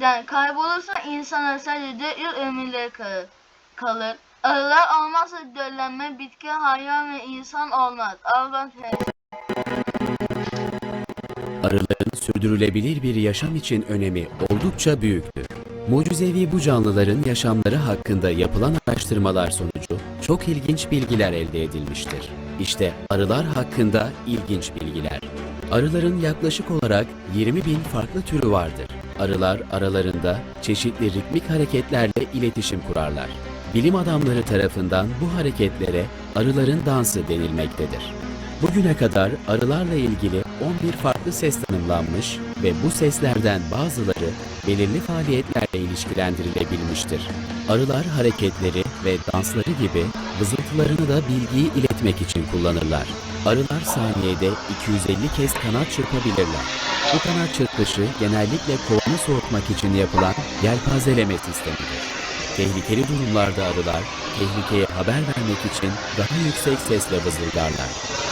den kaybolursa insana sadece 4 yıl ömürleri kalır. Arılar olmazsa döllenme bitki, hayvan ve insan olmaz. Allah Arıların sürdürülebilir bir yaşam için önemi oldukça büyüktür. Mucizevi bu canlıların yaşamları hakkında yapılan araştırmalar sonucu çok ilginç bilgiler elde edilmiştir. İşte arılar hakkında ilginç bilgiler. Arıların yaklaşık olarak 20 bin farklı türü vardır. Arılar aralarında çeşitli ritmik hareketlerle iletişim kurarlar. Bilim adamları tarafından bu hareketlere arıların dansı denilmektedir. Bugüne kadar arılarla ilgili 11 farklı ses tanımlanmış ve bu seslerden bazıları belirli faaliyetlerle ilişkilendirilebilmiştir. Arılar hareketleri ve dansları gibi vızıltılarını da bilgiyi iletmek için kullanırlar. Arılar saniyede 250 kez kanat çırpabilirler. Bu kanat çırpışı genellikle kovanı soğutmak için yapılan yelpazeleme sistemidir. Tehlikeli durumlarda arılar, tehlikeye haber vermek için daha yüksek sesle vızıldarlar.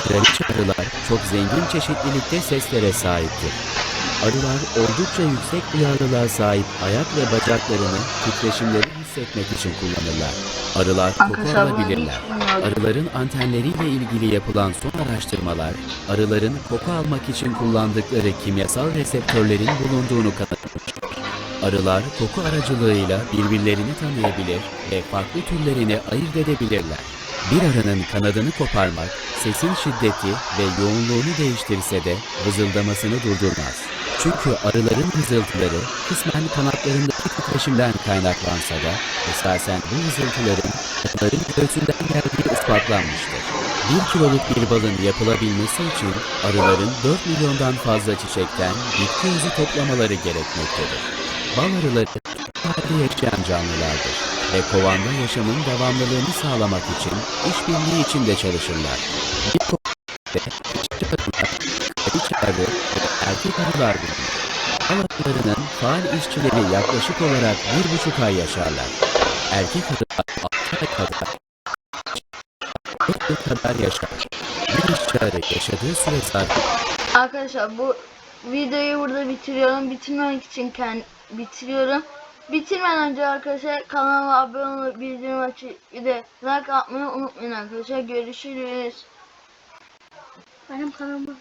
Kraliçe arılar çok zengin çeşitlilikte seslere sahiptir. Arılar oldukça yüksek duyarlılığa sahip ayak ve bacaklarını titreşimleri hissetmek için kullanırlar. Arılar koku alabilirler. Arıların antenleriyle ilgili yapılan son araştırmalar, arıların koku almak için kullandıkları kimyasal reseptörlerin bulunduğunu kanıtlamıştır. Arılar koku aracılığıyla birbirlerini tanıyabilir ve farklı türlerini ayırt edebilirler. Bir arının kanadını koparmak, sesin şiddeti ve yoğunluğunu değiştirse de vızıldamasını durdurmaz. Çünkü arıların vızıltıları kısmen kanatlarındaki titreşimden kaynaklansa da esasen bu vızıltıların arıların göğsünden geldiği ispatlanmıştır. 1 kiloluk bir balın yapılabilmesi için arıların 4 milyondan fazla çiçekten bitki özü toplamaları gerekmektedir. Bal arıları halde yaşayan canlılardır ve kovanda yaşamın devamlılığını sağlamak için işbirliği içinde çalışırlar. Bir kovanda çiçek erkek arılar bulunur. Bal arılarının faal işçileri yaklaşık olarak bir buçuk ay yaşarlar. Erkek arılar 6 ay kadar, 4 yıl kadar yaşar. Bir işçi arı yaşadığı süre zarfında Arkadaşlar bu videoyu burada bitiriyorum. Bitirmemek için kend bitiriyorum. Bitirmeden önce arkadaşlar kanalıma abone olup bildirim açıp bir de like atmayı unutmayın arkadaşlar. Görüşürüz. Benim kanalıma